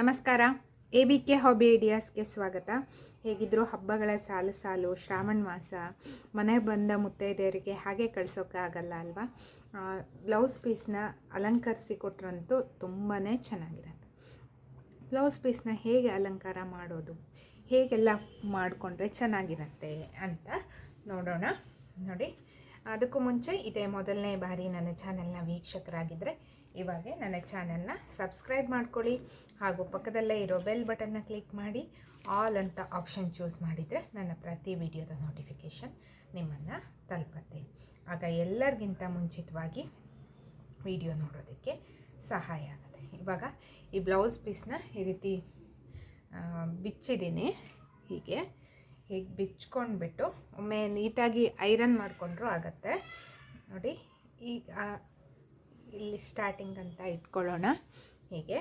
ನಮಸ್ಕಾರ. A B K hobby ಐಡಿಯಾಸ್ಗೆ ಸ್ವಾಗತ. ಹೇಗಿದ್ದರೂ ಹಬ್ಬಗಳ ಸಾಲು ಸಾಲು, ಶ್ರಾವಣ ಮಾಸ, ಮನೆ ಬಂದ ಮುತ್ತೈದೆಯರಿಗೆ ಹಾಗೆ ಕಳ್ಸೋಕ್ಕಾಗಲ್ಲ ಅಲ್ವಾ? ಬ್ಲೌಸ್ ಪೀಸ್ನ ಅಲಂಕರಿಸಿ ಕೊಟ್ರಂತೂ ತುಂಬಾ ಚೆನ್ನಾಗಿರುತ್ತೆ. ಬ್ಲೌಸ್ ಪೀಸ್ನ ಹೇಗೆ ಅಲಂಕಾರ ಮಾಡೋದು? ಹೇಗೆಲ್ಲ ಮಾಡಿಕೊಂಡ್ರೆ ಚೆನ್ನಾಗಿರುತ್ತೆ ಅಂತ ನೋಡೋಣ. ನೋಡಿ. ಅದಕ್ಕೂ ಮುಂಚೆ ಇದೇ ಮೊದಲನೇ ಬಾರಿ ನನ್ನ ಚಾನೆಲ್ನ ವೀಕ್ಷಕರಾಗಿದ್ದರೆ ಇವಾಗ ನನ್ನ ಚಾನೆಲ್ನ ಸಬ್ಸ್ಕ್ರೈಬ್ ಮಾಡ್ಕೊಳ್ಳಿ ಹಾಗೂ ಪಕ್ಕದಲ್ಲೇ ಇರೋ ಬೆಲ್ ಬಟನ್ನ ಕ್ಲಿಕ್ ಮಾಡಿ ಆಲ್ ಅಂತ ಆಪ್ಷನ್ ಚೂಸ್ ಮಾಡಿದರೆ ನನ್ನ ಪ್ರತಿ ವಿಡಿಯೋದ ನೋಟಿಫಿಕೇಷನ್ ನಿಮ್ಮನ್ನು ತಲುಪತ್ತೆ. ಆಗ ಎಲ್ಲರಿಗಿಂತ ಮುಂಚಿತವಾಗಿ ವಿಡಿಯೋ ನೋಡೋದಕ್ಕೆ ಸಹಾಯ ಆಗುತ್ತೆ. ಇವಾಗ ಈ ಬ್ಲೌಸ್ ಪೀಸ್ನ ಈ ರೀತಿ ಬಿಚ್ಚಿದ್ದೀನಿ. ಹೀಗೆ ಹೀಗೆ ಬಿಚ್ಕೊಂಡ್ಬಿಟ್ಟು ಒಮ್ಮೆ ನೀಟಾಗಿ ಐರನ್ ಮಾಡಿಕೊಂಡ್ರೂ ಆಗತ್ತೆ. ನೋಡಿ, ಈಗ ಇಲ್ಲಿ ಸ್ಟಾರ್ಟಿಂಗ್ ಅಂತ ಇಟ್ಕೊಳ್ಳೋಣ. ಹೀಗೆ,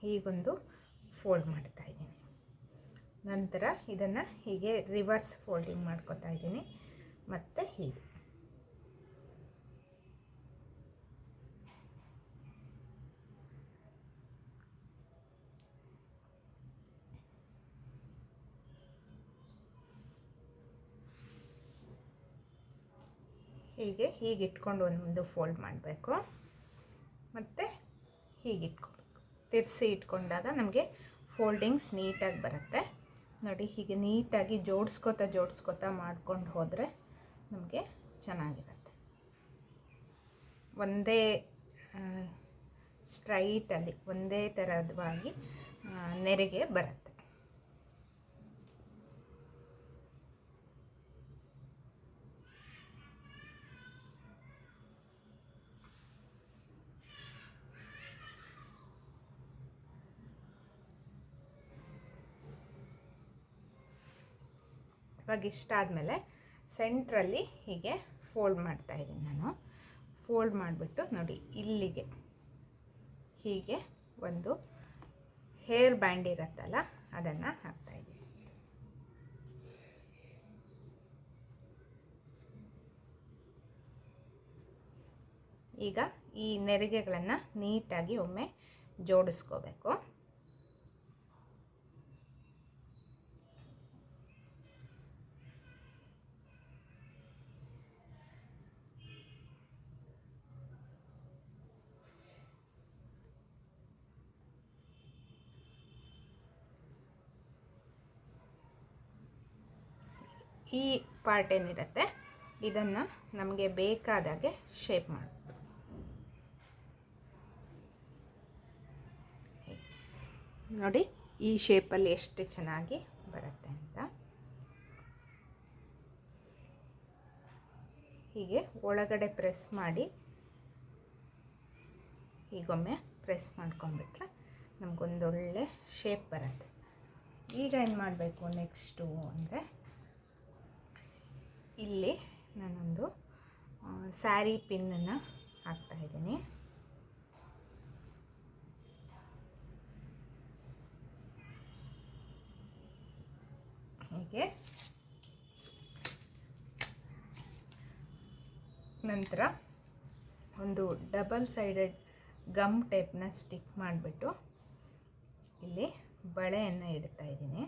ಹೀಗೊಂದು ಫೋಲ್ಡ್ ಮಾಡ್ತಾ ಇದ್ದೀನಿ. ನಂತರ ಇದನ್ನು ಹೀಗೆ ರಿವರ್ಸ್ ಫೋಲ್ಡಿಂಗ್ ಮಾಡ್ಕೊತಾ ಇದ್ದೀನಿ. ಮತ್ತು ಹೀಗೆ. ಹೀಗೆ ಹೀಗೆ ಇಟ್ಕೊಂಡು ಒಂದು ಫೋಲ್ಡ್ ಮಾಡಬೇಕು. ಮತ್ತು ಹೀಗೆ ಇಟ್ಕೊಬೇಕು. ತಿರ್ಸಿ ಇಟ್ಕೊಂಡಾಗ ನಮಗೆ ಫೋಲ್ಡಿಂಗ್ಸ್ ನೀಟಾಗಿ ಬರುತ್ತೆ. ನೋಡಿ, ಹೀಗೆ ನೀಟಾಗಿ ಜೋಡಿಸ್ಕೋತಾ ಜೋಡಿಸ್ಕೋತಾ ಮಾಡ್ಕೊಂಡು ಹೋದರೆ ನಮಗೆ ಚೆನ್ನಾಗಿರುತ್ತೆ. ಒಂದೇ ಸ್ಟ್ರೈಟಲ್ಲಿ, ಒಂದೇ ಥರದವಾಗಿ ನೆರಿಗೆ ಬರುತ್ತೆ. ಇವಾಗ ಇಷ್ಟ ಆದಮೇಲೆ ಸೆಂಟ್ರಲ್ಲಿ ಹೀಗೆ ಫೋಲ್ಡ್ ಮಾಡ್ತಾ ಇದ್ದೀನಿ ನಾನು. ಫೋಲ್ಡ್ ಮಾಡಿಬಿಟ್ಟು ನೋಡಿ, ಇಲ್ಲಿಗೆ ಹೀಗೆ ಒಂದು ಹೇರ್ ಬ್ಯಾಂಡ್ ಇರುತ್ತಲ್ಲ, ಅದನ್ನು ಹಾಕ್ತಾ ಇದ್ದೀನಿ. ಈಗ ಈ ನೆರಿಗೆಗಳನ್ನು ನೀಟಾಗಿ ಒಮ್ಮೆ ಜೋಡಿಸ್ಕೋಬೇಕು. ಈ ಪಾರ್ಟ್ ಏನಿರುತ್ತೆ, ಇದನ್ನು ನಮಗೆ ಬೇಕಾದಾಗೆ ಶೇಪ್ ಮಾಡಿ. ನೋಡಿ, ಈ ಶೇಪಲ್ಲಿ ಎಷ್ಟು ಚೆನ್ನಾಗಿ ಬರುತ್ತೆ ಅಂತ. ಹೀಗೆ ಒಳಗಡೆ ಪ್ರೆಸ್ ಮಾಡಿ ಈಗೊಮ್ಮೆ ಪ್ರೆಸ್ ಮಾಡ್ಕೊಂಡ್ಬಿಟ್ರೆ ನಮಗೊಂದೊಳ್ಳೆ ಶೇಪ್ ಬರುತ್ತೆ. ಈಗ ಏನು ಮಾಡಬೇಕು ನೆಕ್ಸ್ಟು ಅಂದರೆ ಇಲ್ಲಿ ನಾನೊಂದು ಸ್ಯಾರಿ ಪಿನ್ನನ್ನು ಹಾಕ್ತಾ ಇದ್ದೀನಿ. ಹೀಗೆ? ನಂತರ ಒಂದು ಡಬಲ್ ಸೈಡೆಡ್ ಗಮ್ ಟೈಪ್ನ ಸ್ಟಿಕ್ ಮಾಡಿಬಿಟ್ಟು ಇಲ್ಲಿ ಬಳೆಯನ್ನು ಇಡ್ತಾ ಇದ್ದೀನಿ.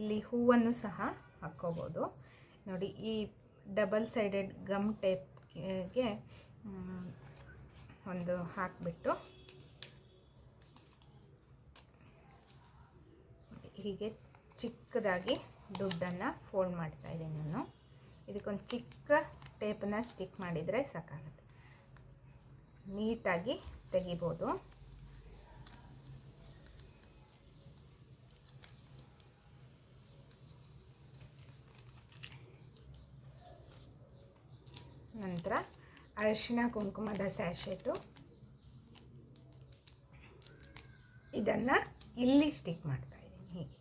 ಇಲ್ಲಿ ಹೂವನ್ನು ಸಹ ಹಾಕ್ಕೋಬೋದು ನೋಡಿ, ಈ ಡಬಲ್ ಸೈಡೆಡ್ ಗಮ್ ಟೇಪ್ಗೆ ಒಂದು ಹಾಕಿಬಿಟ್ಟು. ಹೀಗೆ ಚಿಕ್ಕದಾಗಿ ದುಡ್ಡನ್ನು ಫೋಲ್ಡ್ ಮಾಡ್ತಾ ಇದ್ದೀನಿ ನಾನು. ಇದಕ್ಕೊಂದು ಚಿಕ್ಕ ಟೇಪನ್ನು ಸ್ಟಿಕ್ ಮಾಡಿದರೆ ಸಾಕಾಗುತ್ತೆ. ನೀಟಾಗಿ ತೆಗಿಬೋದು. ನಂತರ ಅರಿಶಿಣ ಕುಂಕುಮದ ಸ್ಯಾಶೆಟು ಇದನ್ನು ಇಲ್ಲಿ ಸ್ಟಿಕ್ ಮಾಡ್ತಾ ಇದ್ದೀನಿ, ಹೀಗೆ.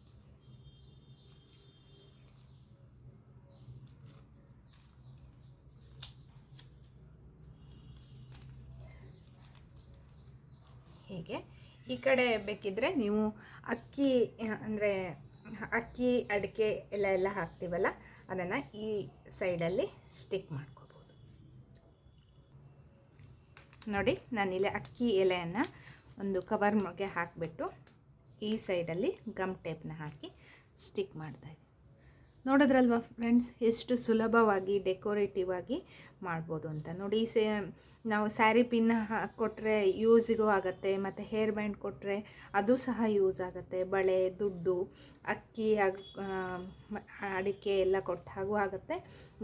ಹೀಗೆ. ಈ ಕಡೆ ಬೇಕಿದ್ದರೆ ನೀವು ಅಕ್ಕಿ, ಅಂದರೆ ಅಕ್ಕಿ, ಅಡಿಕೆ ಎಲ್ಲ ಎಲ್ಲ ಹಾಕ್ತೀವಲ್ಲ, ಅದನ್ನು ಈ ಸೈಡಲ್ಲಿ ಸ್ಟಿಕ್ ಮಾಡ್ಕೋಬೋದು ನೋಡಿ ನಾನಿಲ್ಲಿ ಅಕ್ಕಿ ಎಲೆಯನ್ನು ಒಂದು ಕವರ್ ಮಗೆ ಹಾಕಿಬಿಟ್ಟು ಈ ಸೈಡಲ್ಲಿ ಗಮ್ ಟೇಪ್ನ ಹಾಕಿ ಸ್ಟಿಕ್ ಮಾಡ್ತಾಯಿದ್ದೀನಿ ನೋಡೋದ್ರಲ್ವ ಫ್ರೆಂಡ್ಸ್ ಎಷ್ಟು ಸುಲಭವಾಗಿ ಡೆಕೋರೇಟಿವ್ ಆಗಿ ಮಾಡ್ಬೋದು ಅಂತ. ನೋಡಿ ಸೇ ನಾವು ಸ್ಯಾರಿ ಪಿನ್ ಕೊಟ್ಟರೆ ಯೂಸಿಗೂ ಆಗುತ್ತೆ, ಮತ್ತು ಹೇರ್ ಬ್ಯಾಂಡ್ ಕೊಟ್ಟರೆ ಅದು ಸಹ ಯೂಸ್ ಆಗುತ್ತೆ. ಬಳೆ, ದುಡ್ಡು, ಅಕ್ಕಿ ಅಡಿಕೆ ಎಲ್ಲ ಕೊಟ್ಟ ಹಾಗೂ ಆಗುತ್ತೆ.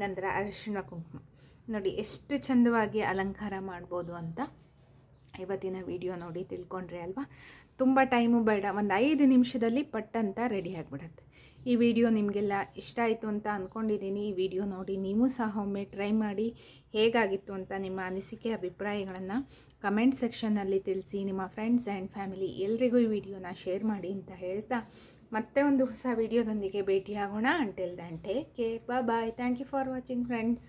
ನಂತರ ಅರಿಶಿಣ ಕುಂಕುಮ. ನೋಡಿ, ಎಷ್ಟು ಚಂದವಾಗಿ ಅಲಂಕಾರ ಮಾಡ್ಬೋದು ಅಂತ ಇವತ್ತಿನ ವಿಡಿಯೋ ನೋಡಿ ತಿಳ್ಕೊಂಡ್ರೆ ಅಲ್ವಾ? ತುಂಬ ಟೈಮು ಬೇಡ, ಒಂದು ಐದು ನಿಮಿಷದಲ್ಲಿ ಪಟ್ ಅಂತ ರೆಡಿ ಆಗಿಬಿಡತ್ತೆ. ಈ ವಿಡಿಯೋ ನಿಮಗೆಲ್ಲ ಇಷ್ಟ ಆಯಿತು ಅಂತ ಅಂದ್ಕೊಂಡಿದ್ದೀನಿ ಈ ವಿಡಿಯೋ ನೋಡಿ ನೀವು ಸಹ ಒಮ್ಮೆ ಟ್ರೈ ಮಾಡಿ ಹೇಗಾಗಿತ್ತು ಅಂತ ನಿಮ್ಮ ಅನಿಸಿಕೆ, ಅಭಿಪ್ರಾಯಗಳನ್ನು ಕಮೆಂಟ್ ಸೆಕ್ಷನ್ನಲ್ಲಿ ತಿಳಿಸಿ. ನಿಮ್ಮ ಫ್ರೆಂಡ್ಸ್ ಆ್ಯಂಡ್ ಫ್ಯಾಮಿಲಿ ಎಲ್ರಿಗೂ ಈ ವಿಡಿಯೋನ ಶೇರ್ ಮಾಡಿ ಅಂತ ಹೇಳ್ತಾ ಮತ್ತೆ ಒಂದು ಹೊಸ ವಿಡಿಯೋದೊಂದಿಗೆ ಭೇಟಿಯಾಗೋಣ. Until then take care bye thank you for watching friends